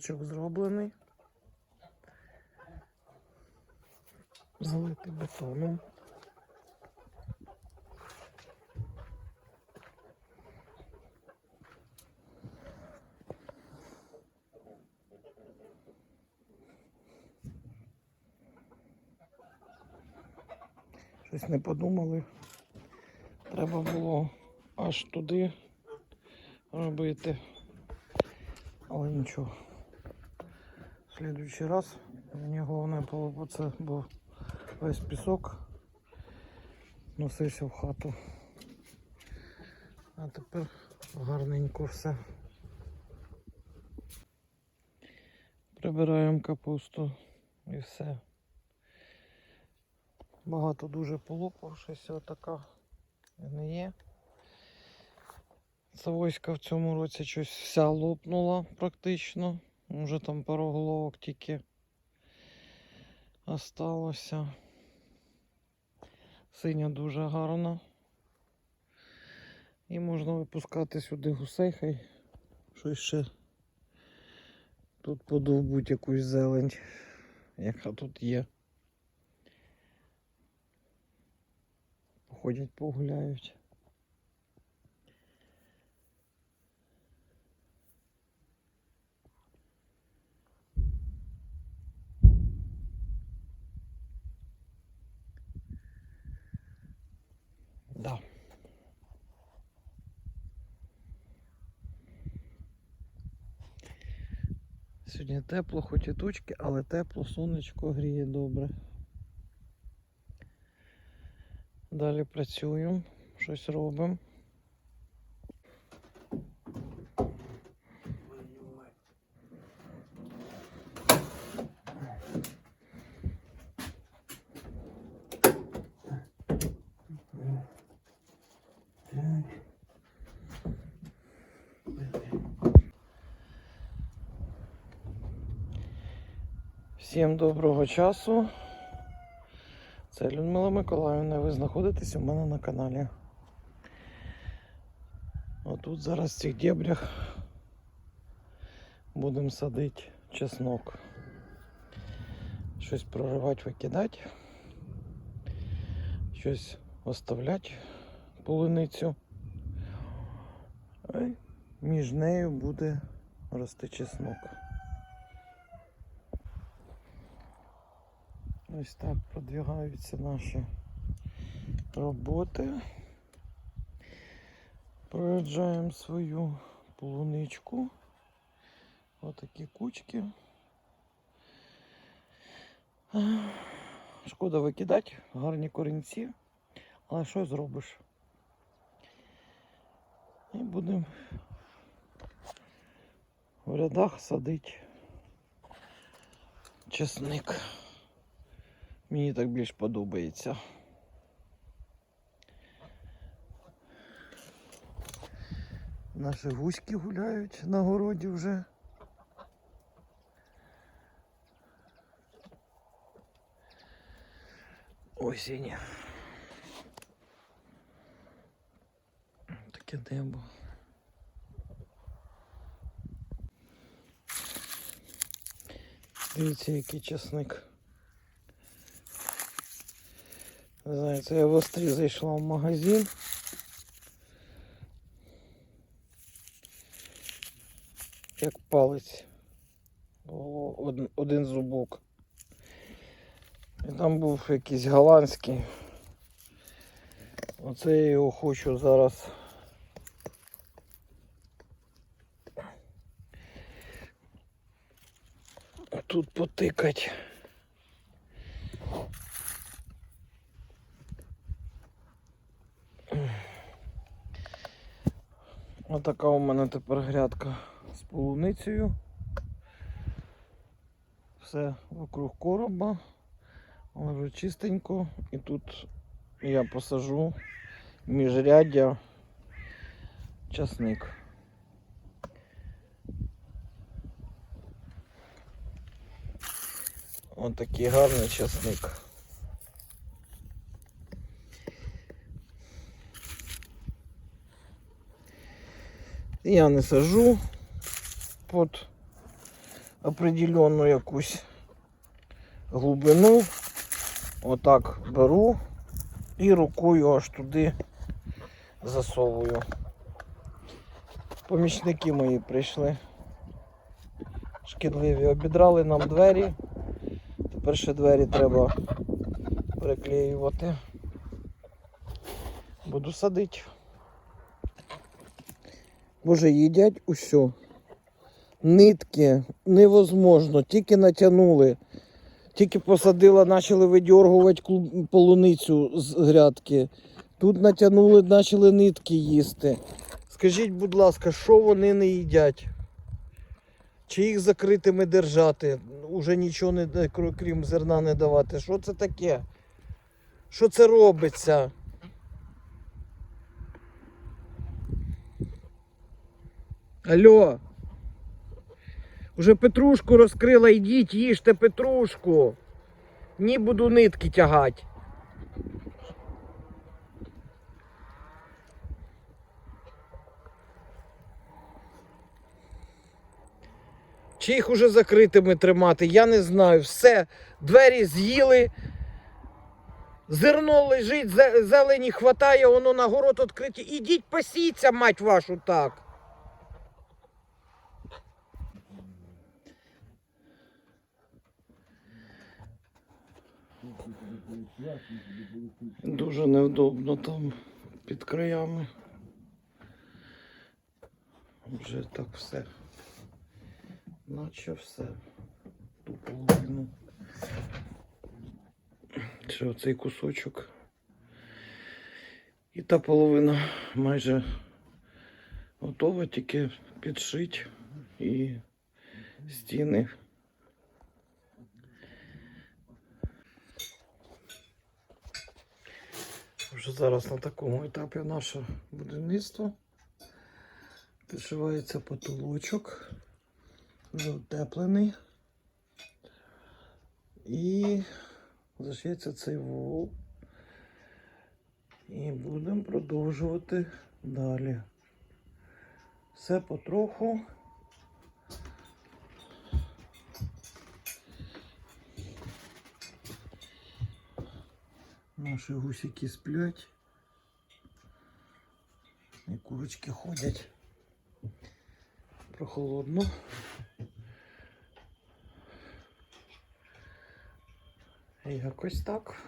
Бачок зроблений. Залитий бетоном. Щось не подумали. Треба було аж туди робити. Але нічого. В слідуючий раз мені головне було це, бо весь пісок носився в хату. А тепер гарненько все. Прибираємо капусту і все. Багато дуже полопавшись, отака не є. Савойська в цьому році щось вся лопнула практично. Вже там пару головок тільки осталося. Синя дуже гарна. І можна випускати сюди гусей, хай щось ще тут подовбуть якусь зелень, яка тут є. Походять, погуляють. Сьогодні тепло, хоч і тучки, але тепло, сонечко гріє добре. Далі працюємо, щось робимо. Всім доброго часу. Це Людмила Миколаївна. Ви знаходитесь у мене на каналі. Отут зараз в цих дебрях будемо садити чеснок. Щось проривати, викидати, щось оставляти полуницю. Між нею буде рости чеснок. Ось так продвигаються наші роботи. Проїжджаємо свою полуничку. Отакі кучки. Шкода викидати, гарні корінці, але що зробиш? І будемо в рядах садити чесник. Мені так більш подобається. Наші гуськи гуляють на городі вже. Осінь. Таке небо. Дивіться, який часник. Не знаю, це я в Острі зайшла в магазин. Як палець. О, один, один зубок. І там був якийсь голландський. Оце я його хочу зараз. Тут потикать. Отака у мене тепер грядка з полуницею. Все вокруг короба, але вже чистенько. І тут я посажу міжряддя часник. Ось такий гарний часник. Я не сажу під определенну якусь глибину. Отак беру і рукою аж туди засовую. Помічники мої прийшли. Шкідливі. Обідрали нам двері. Тепер ще двері треба переклеювати. Буду садити. Боже, їдять усьо. Нитки невозможно, тільки натягнули. Тільки посадила, почали видьоргувати клуб- полуницю з грядки. Тут натягнули, почали нитки їсти. Скажіть, будь ласка, що вони не їдять? Чи їх закритими держати? Уже нічого не крім зерна не давати. Що це таке? Що це робиться? Алло. Уже петрушку розкрила, йдіть, їжте петрушку. Ні буду нитки тягати. Чи їх уже закритими тримати, я не знаю. Все, двері з'їли. Зерно лежить, зелені хватає, воно на город відкриті. Ідіть пасіться, мать вашу, так. Дуже невдобно там під краями. Вже так все. Наче все. Ту половину. Ще оцей кусочок. І та половина майже готова, тільки підшить і стіни. Вже зараз на такому етапі наше будівництво. Підшивається потолочок, вже утеплений. І зашиється цей вол. І будемо продовжувати далі. Все потроху. Наші гусики сплять. І курочки ходять. Прохолодно. Якось так.